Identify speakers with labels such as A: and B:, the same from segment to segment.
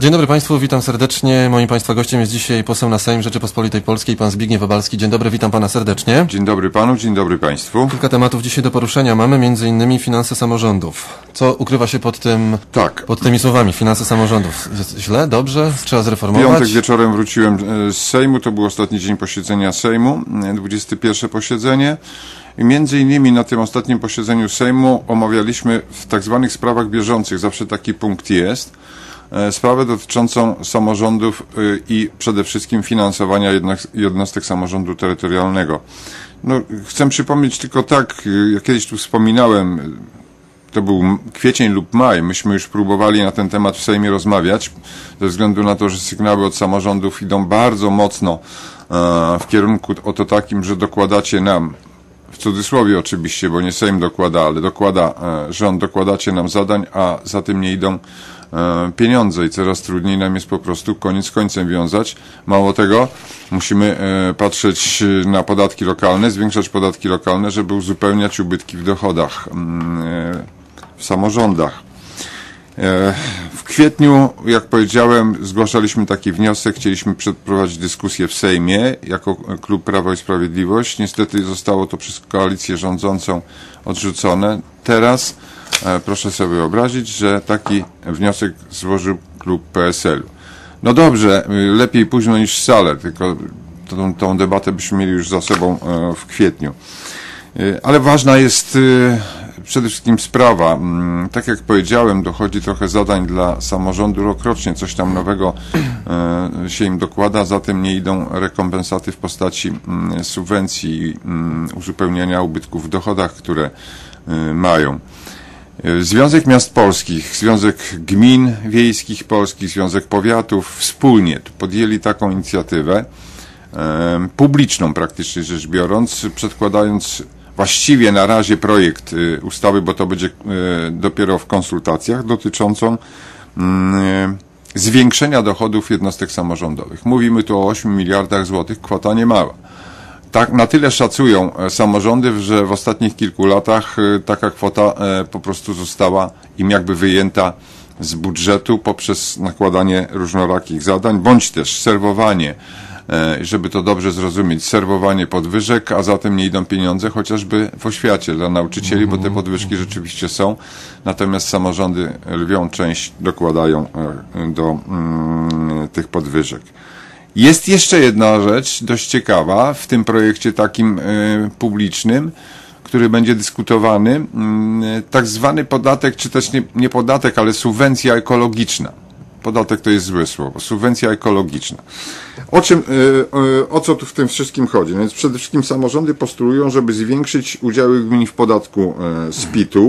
A: Dzień dobry Państwu, witam serdecznie. Moim Państwa gościem jest dzisiaj poseł na Sejm Rzeczypospolitej Polskiej, pan Zbigniew Wabalski. Dzień dobry, witam Pana serdecznie.
B: Dzień dobry Panu, dzień dobry Państwu.
A: Kilka tematów dzisiaj do poruszenia mamy, między innymi finanse samorządów. Co ukrywa się pod tym,
B: Tak.
A: pod tymi słowami, finanse samorządów? Jest źle, dobrze? Trzeba
B: W
A: zreformować?
B: piątek wieczorem wróciłem e, z Sejmu, to był ostatni dzień posiedzenia Sejmu, e, 21 posiedzenie. I między innymi na tym ostatnim posiedzeniu Sejmu omawialiśmy w tak zwanych sprawach bieżących, zawsze taki punkt jest, e, sprawę dotyczącą samorządów e, i przede wszystkim finansowania jednostek samorządu terytorialnego. No, chcę przypomnieć tylko tak, e, ja kiedyś tu wspominałem, e, to był kwiecień lub maj, myśmy już próbowali na ten temat w Sejmie rozmawiać, ze względu na to, że sygnały od samorządów idą bardzo mocno e, w kierunku oto takim, że dokładacie nam, w cudzysłowie oczywiście, bo nie Sejm dokłada, ale dokłada e, rząd, dokładacie nam zadań, a za tym nie idą e, pieniądze i coraz trudniej nam jest po prostu koniec końcem wiązać. Mało tego, musimy e, patrzeć e, na podatki lokalne, zwiększać podatki lokalne, żeby uzupełniać ubytki w dochodach mm, e, w samorządach. E, W kwietniu, jak powiedziałem, zgłaszaliśmy taki wniosek, chcieliśmy przeprowadzić dyskusję w Sejmie jako klub Prawo i Sprawiedliwość. Niestety zostało to przez koalicję rządzącą odrzucone. Teraz e, proszę sobie wyobrazić, że taki wniosek złożył klub PSL. No dobrze, y, lepiej późno niż wcale, tylko tą, tą debatę byśmy mieli już za sobą e, w kwietniu. Y, Ale ważna jest y, przede wszystkim sprawa. Mm, Tak jak powiedziałem, dochodzi trochę zadań dla samorządu rokrocznie, coś tam nowego e, się im dokłada, za tym nie idą rekompensaty w postaci mm, subwencji, mm, uzupełniania ubytków w dochodach, które y, mają. Y, Związek Miast Polskich, Związek Gmin Wiejskich Polskich, Związek Powiatów wspólnie podjęli taką inicjatywę e, publiczną praktycznie rzecz biorąc, przedkładając właściwie na razie projekt y, ustawy, bo to będzie dopiero w konsultacjach, dotyczącą mm, zwiększenia dochodów jednostek samorządowych. Mówimy tu o 8 miliardach złotych, kwota niemała. Tak, na tyle szacują e, samorządy, że w ostatnich kilku latach e, taka kwota e, po prostu została im jakby wyjęta z budżetu poprzez nakładanie różnorakich zadań, bądź też serwowanie, żeby to dobrze zrozumieć, serwowanie podwyżek, a zatem nie idą pieniądze chociażby w oświacie dla nauczycieli, bo te podwyżki rzeczywiście są, natomiast samorządy lwią część dokładają do mm, tych podwyżek. Jest jeszcze jedna rzecz dość ciekawa w tym projekcie takim y, publicznym, który będzie dyskutowany, mm, tak zwany podatek, czy też nie, nie podatek, ale subwencja ekologiczna. Podatek to jest złe słowo. Subwencja ekologiczna. O czym, y, o co tu w tym wszystkim chodzi? No więc przede wszystkim samorządy postulują, żeby zwiększyć udziały gmin w podatku z PIT-u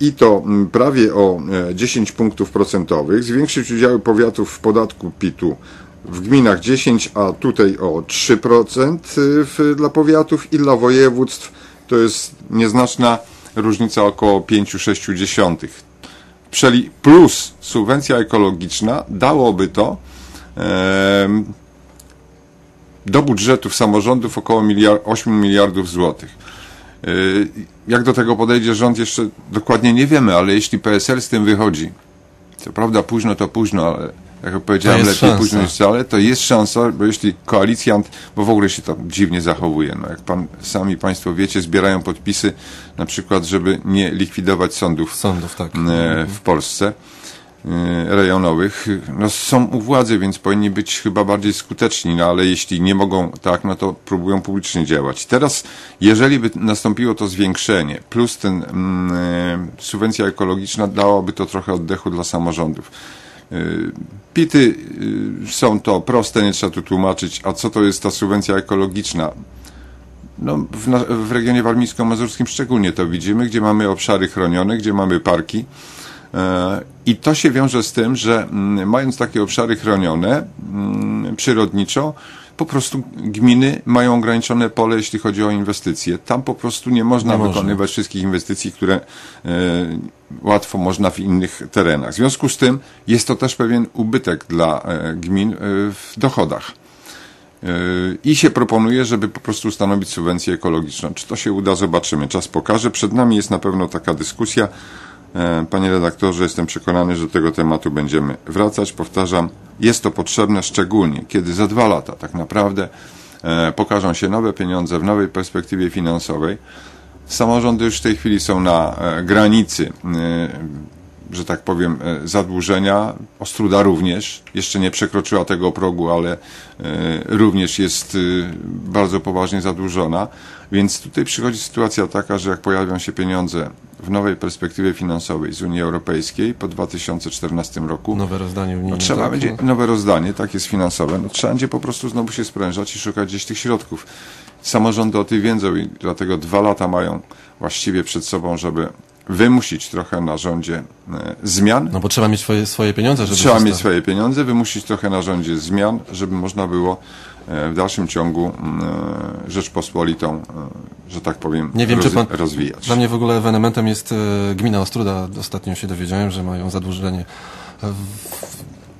B: i to mm, prawie o e, 10 punktów procentowych, zwiększyć udziały powiatów w podatku PIT-u w gminach 10, a tutaj o 3% w, dla powiatów i dla województw to jest nieznaczna różnica około 5-6 Przeli plus subwencja ekologiczna dałoby to em, do budżetów samorządów około miliard, 8 miliardów złotych. Y, Jak do tego podejdzie rząd, jeszcze dokładnie nie wiemy, ale jeśli PSL z tym wychodzi, co prawda późno to późno, ale jak powiedziałem, lepiej
A: szansa.
B: późno niż wcale, to jest szansa, bo jeśli koalicjant, bo w ogóle się to dziwnie zachowuje, no jak pan, sami państwo wiecie, zbierają podpisy na przykład, żeby nie likwidować sądów
A: Sądów, tak.
B: e, w Polsce e, rejonowych. No, są u władzy, więc powinni być chyba bardziej skuteczni, no ale jeśli nie mogą tak, no to próbują publicznie działać. Teraz, jeżeli by nastąpiło to zwiększenie, plus ten mm, e, subwencja ekologiczna, dałoby to trochę oddechu dla samorządów. Pity e, są to proste, nie trzeba tu tłumaczyć, a co to jest ta subwencja ekologiczna? No, w, na, w regionie warmińsko-mazurskim szczególnie to widzimy, gdzie mamy obszary chronione, gdzie mamy parki. E, I to się wiąże z tym, że mm, mając takie obszary chronione mm, przyrodniczo, po prostu gminy mają ograniczone pole, jeśli chodzi o inwestycje. Tam po prostu nie można
A: Nie
B: wykonywać wszystkich inwestycji, które e, łatwo można w innych terenach. W związku z tym jest to też pewien ubytek dla e, gmin e, w dochodach. Yy, I się proponuje, żeby po prostu ustanowić subwencję ekologiczną. Czy to się uda, zobaczymy. Czas pokaże. Przed nami jest na pewno taka dyskusja. E, Panie redaktorze, jestem przekonany, że do tego tematu będziemy wracać. Powtarzam, jest to potrzebne szczególnie, kiedy za dwa lata tak naprawdę e, pokażą się nowe pieniądze w nowej perspektywie finansowej. Samorządy już w tej chwili są na e, granicy, że tak powiem, e, zadłużenia. Ostruda również. Jeszcze nie przekroczyła tego progu, ale e, również jest e, bardzo poważnie zadłużona. Więc tutaj przychodzi sytuacja taka, że jak pojawią się pieniądze w nowej perspektywie finansowej z Unii Europejskiej po 2014 roku,
A: Nowe rozdanie unijne.
B: no, trzeba
A: tak?
B: będzie, nowe rozdanie, tak jest finansowe, no, trzeba będzie po prostu znowu się sprężać i szukać gdzieś tych środków. Samorządy o tym wiedzą i dlatego dwa lata mają właściwie przed sobą, żeby wymusić trochę na rządzie e, zmian.
A: No bo trzeba mieć swoje, swoje pieniądze, żeby
B: Trzeba mieć swoje pieniądze, wymusić trochę na rządzie zmian, żeby można było e, w dalszym ciągu e, Rzeczpospolitą, że tak powiem,
A: Nie wiem, czy pan-
B: rozwijać.
A: Dla mnie w ogóle ewenementem jest gmina Ostruda. Ostatnio się dowiedziałem, że mają zadłużenie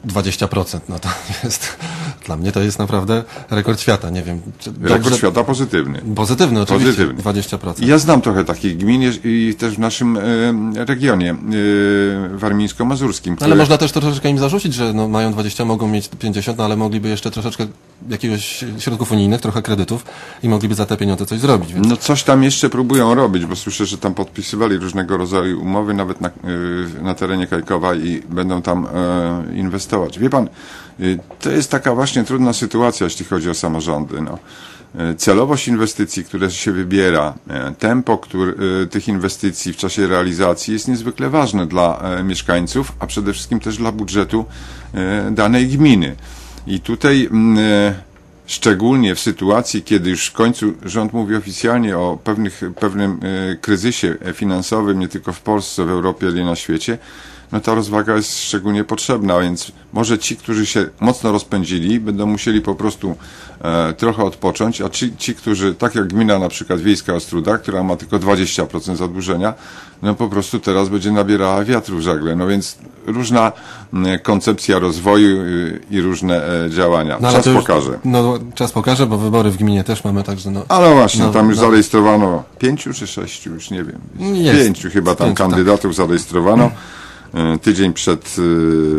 A: 20%. No to jest, dla mnie to jest naprawdę rekord świata. Nie wiem,
B: Rekord świata pozytywny.
A: Pozytywny oczywiście,
B: Pozytywny.
A: 20%.
B: Ja znam trochę takich gmin i też w naszym e, regionie e, warmińsko-mazurskim.
A: Ale
B: które-
A: można też troszeczkę im zarzucić, że no, mają 20, mogą mieć 50, no, ale mogliby jeszcze troszeczkę jakiegoś środków unijnych, trochę kredytów i mogliby za te pieniądze coś zrobić. Więc
B: No coś tam jeszcze próbują robić, bo słyszę, że tam podpisywali różnego rodzaju umowy, nawet na, y, na terenie Kajkowa i będą tam e, inwestować. Wie pan, y, to jest taka właśnie trudna sytuacja, jeśli chodzi o samorządy. No. E, Celowość inwestycji, które się wybiera, e, tempo który, tych inwestycji w czasie realizacji jest niezwykle ważne dla mieszkańców, a przede wszystkim też dla budżetu danej gminy. I tutaj mm, szczególnie w sytuacji, kiedy już w końcu rząd mówi oficjalnie o pewnych, pewnym kryzysie finansowym, nie tylko w Polsce, w Europie, ale i na świecie, no ta rozwaga jest szczególnie potrzebna, więc może ci, którzy się mocno rozpędzili, będą musieli po prostu e, trochę odpocząć, a ci, ci, którzy, tak jak gmina na przykład Wiejska Ostruda, która ma tylko 20% zadłużenia, no po prostu teraz będzie nabierała wiatru w żagle. No więc różna koncepcja rozwoju y, i różne e, działania.
A: no,
B: Czas
A: już-
B: pokaże.
A: No, czas pokaże, bo wybory w gminie też mamy, także no.
B: Ale właśnie,
A: No,
B: tam już
A: no.
B: zarejestrowano pięciu czy sześciu, już nie wiem.
A: Jest.
B: Pięciu chyba tam
A: Pięciu, tak.
B: kandydatów zarejestrowano. E, Tydzień przed y,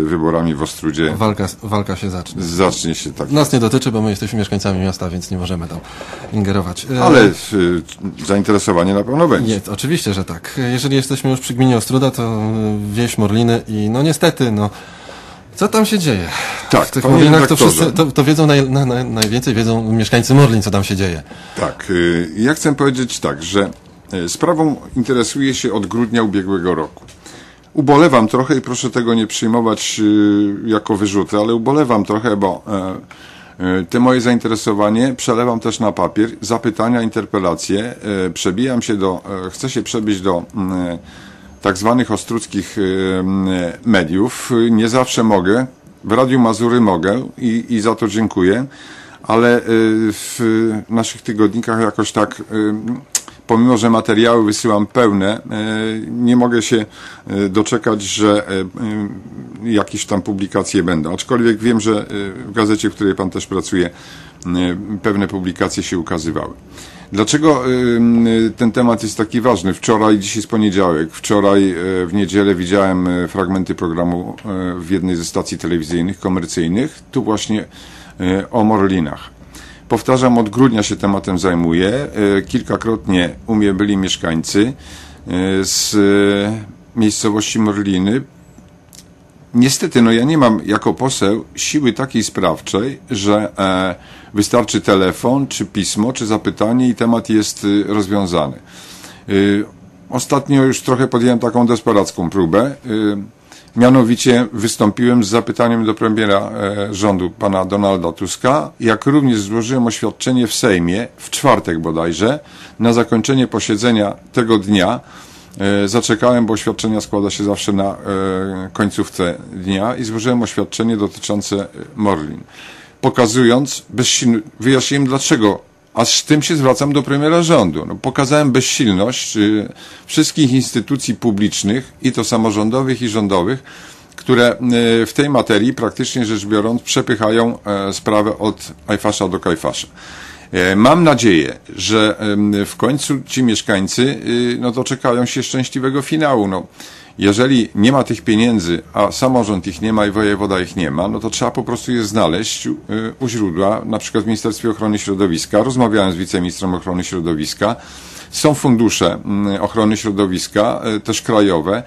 B: wyborami w Ostrudzie
A: Walka, walka się zacznie.
B: zacznie się tak.
A: Nas nie dotyczy, bo my jesteśmy mieszkańcami miasta, więc nie możemy tam ingerować. E,
B: Ale zainteresowanie na pewno będzie.
A: Nie, oczywiście, że tak. Jeżeli jesteśmy już przy gminie Ostruda, to e, wieś Morliny i no niestety, no co tam się dzieje?
B: Tak,
A: w tych Morlinach to wszyscy, to, to wiedzą naj, na, na, najwięcej, wiedzą mieszkańcy Morlin, co tam się dzieje.
B: Tak, ja chcę powiedzieć tak, że sprawą interesuję się od grudnia ubiegłego roku. Ubolewam trochę i proszę tego nie przyjmować y, jako wyrzuty, ale ubolewam trochę, bo e, e, te moje zainteresowanie przelewam też na papier, zapytania, interpelacje, e, przebijam się do, chcę się przebić do mm, tak zwanych ostruckich e, mm, mediów. Nie zawsze mogę, w Radiu Mazury mogę i, i za to dziękuję, ale y, w naszych tygodnikach jakoś tak, y, pomimo że materiały wysyłam pełne, y, nie mogę się y, doczekać, że y, jakieś tam publikacje będą. Aczkolwiek wiem, że w gazecie, w której pan też pracuje, pewne publikacje się ukazywały. Dlaczego ten temat jest taki ważny? Wczoraj, dzisiaj jest poniedziałek, wczoraj w niedzielę widziałem fragmenty programu w jednej ze stacji telewizyjnych, komercyjnych, tu właśnie o Morlinach. Powtarzam, od grudnia się tematem zajmuję. Y, Kilkakrotnie u mnie byli mieszkańcy y, z y, miejscowości Morliny. Niestety, no ja nie mam jako poseł siły takiej sprawczej, że e, wystarczy telefon, czy pismo, czy zapytanie i temat jest rozwiązany. Ostatnio już trochę podjąłem taką desperacką próbę. Mianowicie wystąpiłem z zapytaniem do premiera e, rządu, pana Donalda Tuska, jak również złożyłem oświadczenie w Sejmie, w czwartek bodajże, na zakończenie posiedzenia tego dnia, E, Zaczekałem, bo oświadczenia składa się zawsze na e, końcówce dnia i złożyłem oświadczenie dotyczące Morlin. Pokazując bezsilność, wyjaśniłem dlaczego, a z tym się zwracam do premiera rządu. No, pokazałem bezsilność e, wszystkich instytucji publicznych, i to samorządowych, i rządowych, które e, w tej materii, praktycznie rzecz biorąc, przepychają e, sprawę od Ajfasza do Kajfasza. E, Mam nadzieję, że w końcu ci mieszkańcy y, no, doczekają się szczęśliwego finału. No, jeżeli nie ma tych pieniędzy, a samorząd ich nie ma i wojewoda ich nie ma, no to trzeba po prostu je znaleźć u, u źródła, na przykład w Ministerstwie Ochrony Środowiska. Rozmawiałem z wiceministrem ochrony środowiska. Są fundusze mm, ochrony środowiska, e, też krajowe.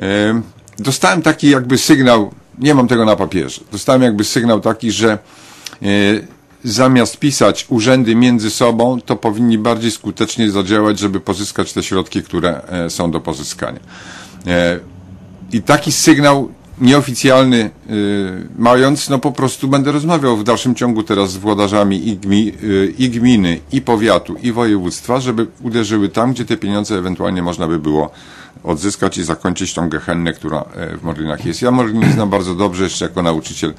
B: E, dostałem taki jakby sygnał, nie mam tego na papierze, dostałem jakby sygnał taki, że e, zamiast pisać urzędy między sobą, to powinni bardziej skutecznie zadziałać, żeby pozyskać te środki, które są do pozyskania. I taki sygnał nieoficjalny mając, no po prostu będę rozmawiał w dalszym ciągu teraz z włodarzami i, gmi, i gminy, i powiatu, i województwa, żeby uderzyły tam, gdzie te pieniądze ewentualnie można by było odzyskać i zakończyć tą gehennę, która e, w Morlinach jest. Ja Morliny znam bardzo dobrze, jeszcze jako nauczyciel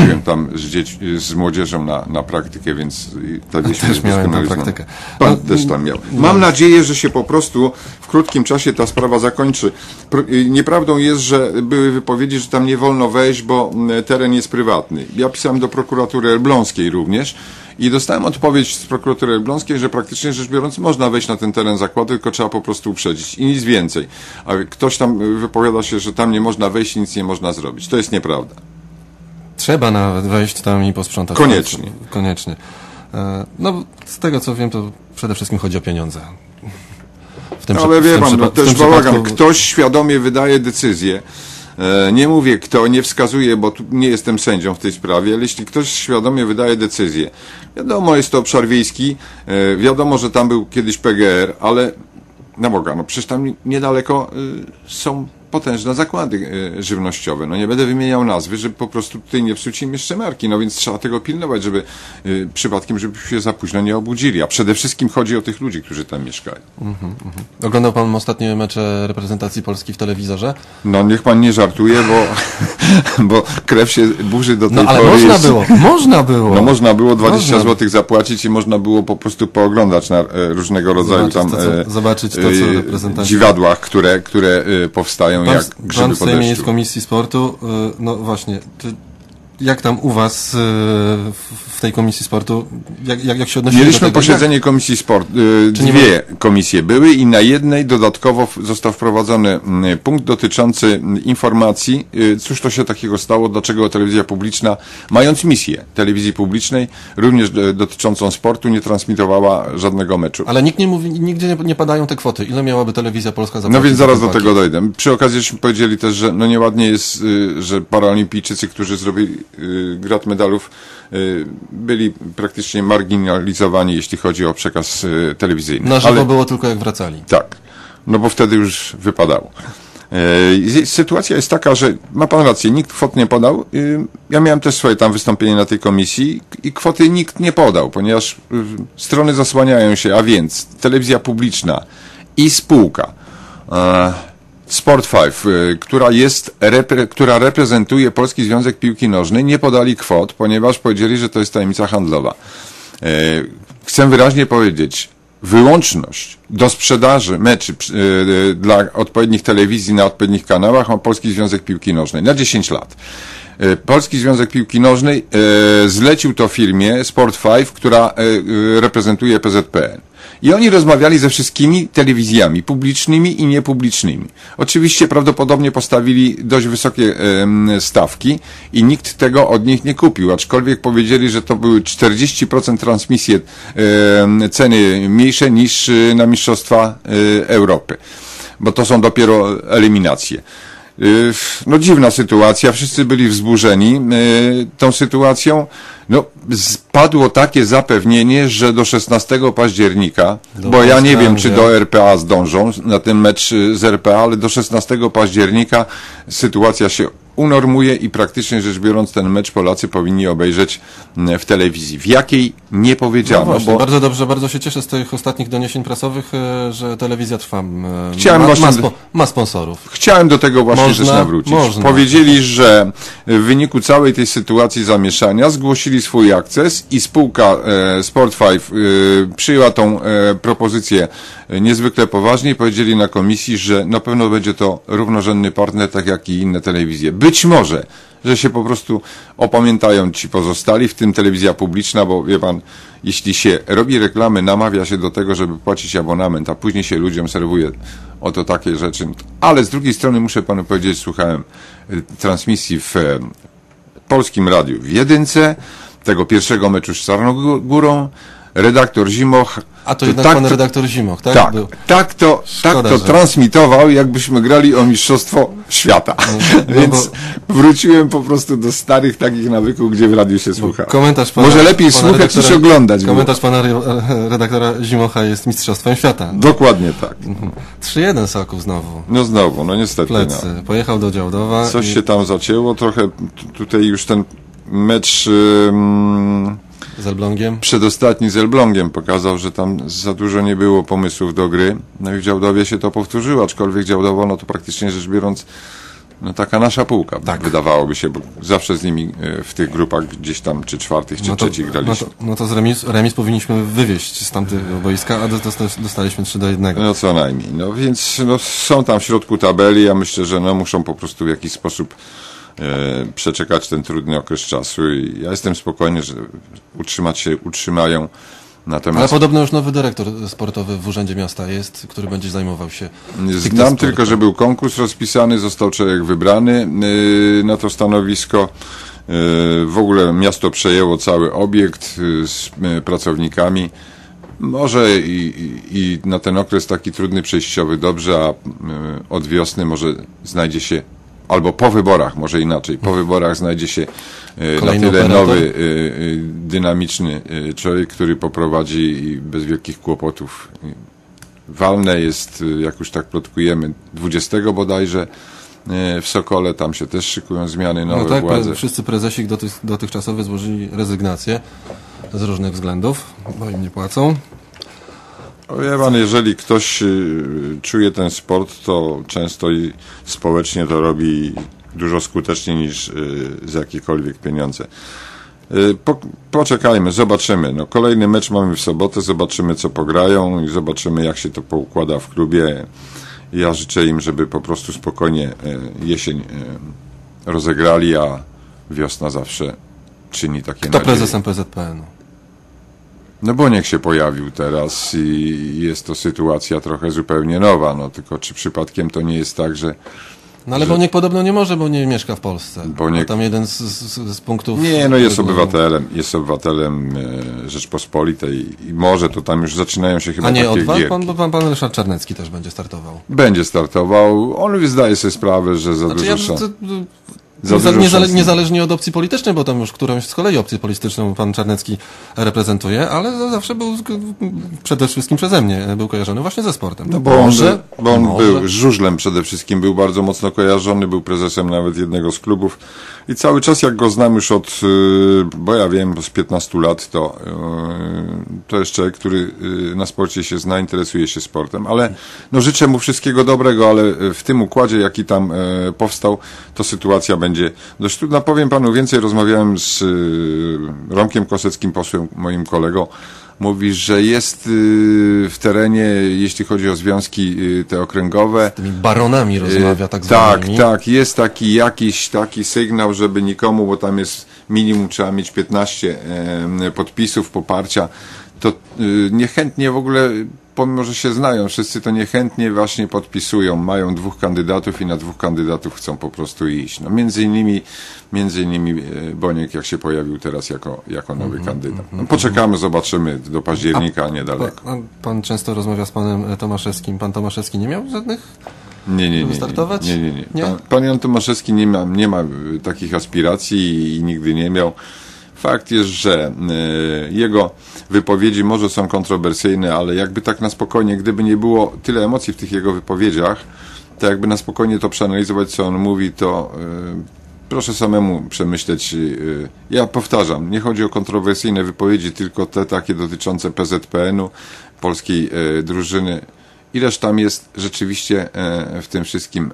B: chodziłem tam z, dzieci, z młodzieżą na, na praktykę, więc
A: ta też miałem tam praktykę.
B: Pan no, też tam miał. No. Mam nadzieję, że się po prostu w krótkim czasie ta sprawa zakończy. Nieprawdą jest, że były wypowiedzi, że tam nie wolno wejść, bo teren jest prywatny. Ja pisałem do prokuratury elbląskiej również, i dostałem odpowiedź z prokuratury elbląskiej, że praktycznie rzecz biorąc można wejść na ten teren zakładu, tylko trzeba po prostu uprzedzić i nic więcej. A ktoś tam wypowiada się, że tam nie można wejść i nic nie można zrobić. To jest nieprawda.
A: Trzeba nawet wejść tam i posprzątać.
B: Koniecznie.
A: Koniecznie. E, no, z tego co wiem, to przede wszystkim chodzi o pieniądze.
B: W tym Ale wie pan, no, też bałagan. Ktoś świadomie wydaje decyzję, E, nie mówię kto, nie wskazuję, bo tu nie jestem sędzią w tej sprawie, ale jeśli ktoś świadomie wydaje decyzję, wiadomo, jest to obszar wiejski, e, wiadomo, że tam był kiedyś PGR, ale na Boga, no przecież tam niedaleko są potężne zakłady e, żywnościowe. No nie będę wymieniał nazwy, żeby po prostu tutaj nie psuć im jeszcze marki. No więc trzeba tego pilnować, żeby y, przypadkiem, żeby się za późno nie obudzili. A przede wszystkim chodzi o tych ludzi, którzy tam mieszkają. Mm -hmm.
A: Oglądał pan ostatnie mecze reprezentacji Polski w telewizorze?
B: No niech pan nie żartuje, bo, bo krew się burzy do tej
A: no, ale
B: pory.
A: można było, można było.
B: No można było 20 można. zł zapłacić i można było po prostu pooglądać na e, różnego rodzaju
A: zobaczyć
B: tam
A: to, co, zobaczyć to, co
B: dziwadłach, które, które powstają jak grzyby
A: pan w Sejmie jest Komisji Sportu. Y, no właśnie, jak tam u Was y, w tej Komisji Sportu, jak, jak, jak się odnosimy
B: Mieliśmy do tego? posiedzenie? Komisji Sportu, y, dwie komisje były i na jednej dodatkowo został wprowadzony mm, punkt dotyczący informacji, cóż to się takiego stało, dlaczego telewizja publiczna, mając misję telewizji publicznej, również dotyczącą sportu, nie transmitowała żadnego meczu.
A: Ale nikt nie mówi, nigdzie nie, padają te kwoty. Ile miałaby telewizja polska zapłacić?
B: No więc zaraz do tego dojdę. Przy okazji powiedzieli też, że no nieładnie jest, że paraolimpijczycy, którzy zrobili Y, grat medalów y, byli praktycznie marginalizowani, jeśli chodzi o przekaz y, telewizyjny.
A: Na żywo Ale... było tylko jak wracali.
B: Tak, no bo wtedy już wypadało. Sytuacja jest taka, że ma pan rację, nikt kwot nie podał. Ja miałem też swoje tam wystąpienie na tej komisji i kwoty nikt nie podał, ponieważ strony zasłaniają się, a więc telewizja publiczna i spółka Sport 5, y, która jest, repre, która reprezentuje Polski Związek Piłki Nożnej, nie podali kwot, ponieważ powiedzieli, że to jest tajemnica handlowa. Y, chcę wyraźnie powiedzieć, wyłączność do sprzedaży meczy y, dla odpowiednich telewizji na odpowiednich kanałach ma Polski Związek Piłki Nożnej na 10 lat. Polski Związek Piłki Nożnej zlecił to firmie Sport 5, która reprezentuje PZPN. I oni rozmawiali ze wszystkimi telewizjami, publicznymi i niepublicznymi. Oczywiście prawdopodobnie postawili dość wysokie stawki i nikt tego od nich nie kupił, aczkolwiek powiedzieli, że to były 40% transmisje ceny mniejsze niż e, na Mistrzostwa e, Europy, bo to są dopiero eliminacje. Y, no dziwna sytuacja, wszyscy byli wzburzeni y, tą sytuacją. No, padło takie zapewnienie, że do 16 października, do bo ja nie wiem, czy do RPA zdążą na ten mecz z RPA, ale do 16 października sytuacja się unormuje i praktycznie rzecz biorąc ten mecz Polacy powinni obejrzeć mm, w telewizji. W jakiej nie powiedziano. No
A: właśnie, bo... Bardzo dobrze, bardzo się cieszę z tych ostatnich doniesień prasowych, e, że telewizja trwa.
B: Chciałem ma, właśnie...
A: ma, spo, ma sponsorów.
B: Chciałem do tego właśnie można, też nawrócić. Można. Powiedzieli, że w wyniku całej tej sytuacji zamieszania zgłosili swój akces i spółka e, Sport5 e, przyjęła tą e, propozycję niezwykle poważnie i powiedzieli na komisji, że na pewno będzie to równorzędny partner, tak jak i inne telewizje być może, że się po prostu opamiętają ci pozostali, w tym telewizja publiczna, bo wie pan, jeśli się robi reklamy, namawia się do tego, żeby płacić abonament, a później się ludziom serwuje oto takie rzeczy. Ale z drugiej strony muszę panu powiedzieć, słuchałem transmisji w Polskim Radiu w jedynce, tego pierwszego meczu z Czarnogórą, redaktor Zimoch.
A: A to jednak pan redaktor Zimoch, tak?
B: Tak,
A: Był.
B: tak to,
A: Szkoda,
B: tak to
A: że-
B: transmitował, jakbyśmy grali o Mistrzostwo Świata.
A: no
B: Więc wróciłem po prostu do starych takich nawyków, gdzie w radiu się słucha.
A: Komentarz pana,
B: Może lepiej
A: pana
B: słuchać niż oglądać. było.
A: Komentarz pana re- redaktora Zimocha jest mistrzostwem świata.
B: Dokładnie tak.
A: 3-1 Soków znowu.
B: No znowu, no niestety. No.
A: Plecy. Pojechał do Działdowa.
B: Coś
A: i-
B: się tam zacięło, trochę tutaj już ten mecz
A: z Elblągiem.
B: przedostatni z Elblągiem pokazał, że tam za dużo nie było pomysłów do gry. No i w Działdowie się to powtórzyło, aczkolwiek Działdowo, no to praktycznie rzecz biorąc, no taka nasza półka,
A: Tak.
B: wydawałoby się, bo zawsze z nimi e, w tych grupach gdzieś tam, czy czwartych, czy
A: No to,
B: trzecich
A: no
B: graliśmy.
A: to, no to z remis, remis powinniśmy wywieźć z tamtego boiska, a dosta- dostaliśmy 3 do 1.
B: No co najmniej. No więc no, są tam w środku tabeli, ja myślę, że no, muszą po prostu w jakiś sposób przeczekać ten trudny okres czasu i ja jestem spokojny, że utrzymać się utrzymają.
A: Ale
B: Natomiast
A: podobno już nowy dyrektor sportowy w Urzędzie Miasta jest, który będzie zajmował się
B: znam tylko, że był konkurs rozpisany, został człowiek wybrany yy, na to stanowisko. Yy, w ogóle miasto przejęło cały obiekt z pracownikami. Może i, i, na ten okres taki trudny, przejściowy dobrze, a od wiosny może znajdzie się, albo po wyborach, może inaczej, po wyborach znajdzie się yy, na tyle nowy, yy, yy, dynamiczny człowiek, który poprowadzi bez wielkich kłopotów. Walne jest, jak już tak plotkujemy, 20 bodajże w Sokole, tam się też szykują zmiany, nowe
A: No tak,
B: władze.
A: wszyscy prezesi dotych, dotychczasowy złożyli rezygnację z różnych względów, bo im nie płacą.
B: Wie pan, jeżeli ktoś y, czuje ten sport, to często i społecznie to robi dużo skuteczniej niż y, za jakiekolwiek pieniądze. Y, Po, poczekajmy, zobaczymy. No, kolejny mecz mamy w sobotę, zobaczymy co pograją i zobaczymy jak się to poukłada w klubie. Ja życzę im, żeby po prostu spokojnie jesień rozegrali, a wiosna zawsze czyni takie
A: Kto
B: nadzieje.
A: prezesem PZPN-u?
B: No Boniek się pojawił teraz i jest to sytuacja trochę zupełnie nowa, no tylko czy przypadkiem to nie jest tak, że
A: No ale Boniek podobno nie może, bo nie mieszka w Polsce.
B: Boniek-
A: tam jeden z, z, z punktów...
B: nie, no jest obywatelem, jest obywatelem e, Rzeczpospolitej i może to tam już zaczynają się chyba
A: A nie od was? Pan, pan, pan Ryszard Czarnecki też będzie startował.
B: Będzie startował, on zdaje sobie sprawę, że za
A: Znaczy
B: dużo
A: ja, to,
B: Za dużo
A: niezale, niezależnie od opcji politycznej, bo tam już którąś z kolei opcję polityczną pan Czarnecki reprezentuje, ale zawsze był przede wszystkim przeze mnie był kojarzony właśnie ze sportem.
B: No bo
A: może,
B: on, bo on
A: może.
B: był żużlem przede wszystkim, był bardzo mocno kojarzony, był prezesem nawet jednego z klubów i cały czas jak go znam już od, y, bo ja wiem, z 15 lat, to, y, to jest człowiek, który y, na sporcie się zna, interesuje się sportem, ale no życzę mu wszystkiego dobrego, ale w tym układzie, jaki tam y, powstał, to sytuacja będzie dość trudna. Powiem panu więcej, rozmawiałem z y, Romkiem Koseckim, posłem, moim kolegą, mówi, że jest y, w terenie, jeśli chodzi o związki y, te okręgowe.
A: tymi baronami rozmawia tak
B: tak,
A: zwanymi.
B: tak, jest taki jakiś taki sygnał, żeby nikomu, bo tam jest minimum trzeba mieć 15 em, podpisów poparcia, to niechętnie w ogóle, pomimo że się znają, wszyscy to niechętnie właśnie podpisują. Mają dwóch kandydatów i na dwóch kandydatów chcą po prostu iść. No między innymi, między innymi e, Boniek, jak się pojawił teraz jako, jako nowy kandydat. No, poczekamy, zobaczymy do października niedaleko.
A: Pan, pan często rozmawia z panem e, Tomaszewskim. Pan Tomaszewski nie miał żadnych
B: Nie, nie, nie.
A: Startować?
B: Nie, nie, nie.
A: Nie?
B: Pan, pan Jan Tomaszewski nie ma, nie ma y, takich aspiracji i nigdy nie miał. Fakt jest, że y, jego wypowiedzi może są kontrowersyjne, ale jakby tak na spokojnie, gdyby nie było tyle emocji w tych jego wypowiedziach, to jakby na spokojnie to przeanalizować, co on mówi, to y, proszę samemu przemyśleć. y, ja powtarzam, nie chodzi o kontrowersyjne wypowiedzi, tylko te takie dotyczące PZPN-u, polskiej drużyny Ileż tam jest rzeczywiście e, w tym wszystkim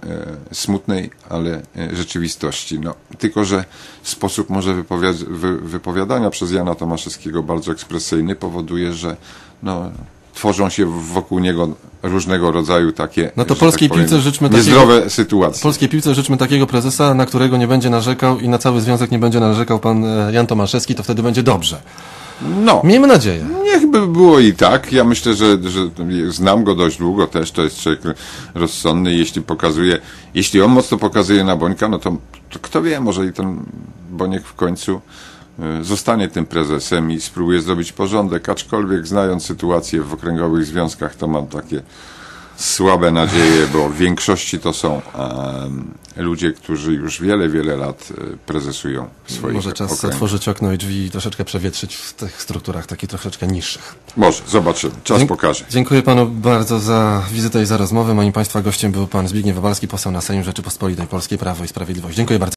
B: e, smutnej, ale e, rzeczywistości. No, tylko, że sposób może wypowiad- wy- wypowiadania przez Jana Tomaszewskiego bardzo ekspresyjny powoduje, że no, tworzą się wokół niego różnego rodzaju takie
A: No to
B: że
A: polskiej
B: tak powiem,
A: piłce życzmy takiego-
B: niezdrowe sytuacje.
A: Polskiej piłce życzmy takiego prezesa, na którego nie będzie narzekał i na cały związek nie będzie narzekał pan Jan Tomaszewski, to wtedy będzie dobrze.
B: No.
A: Miejmy nadzieję.
B: Niech by było i tak. Ja myślę, że, że znam go dość długo też. To jest człowiek rozsądny. Jeśli pokazuje, jeśli on mocno pokazuje na Bońka, no to, to kto wie, może i ten Boniek w końcu y, zostanie tym prezesem i spróbuje zrobić porządek. Aczkolwiek znając sytuację w okręgowych związkach, to mam takie słabe nadzieje, bo w większości to są ludzie, którzy już wiele, wiele lat y, prezesują w swoich
A: Może czas
B: okręgach.
A: otworzyć okno i drzwi i troszeczkę przewietrzyć w tych strukturach takich troszeczkę niższych.
B: Może, zobaczymy. Czas
A: Dzięk-
B: pokaże.
A: Dziękuję panu bardzo za wizytę i za rozmowę. Moim państwa gościem był pan Zbigniew Wabalski, poseł na Sejm Rzeczypospolitej Polskiej, Prawo i Sprawiedliwość. Dziękuję bardzo.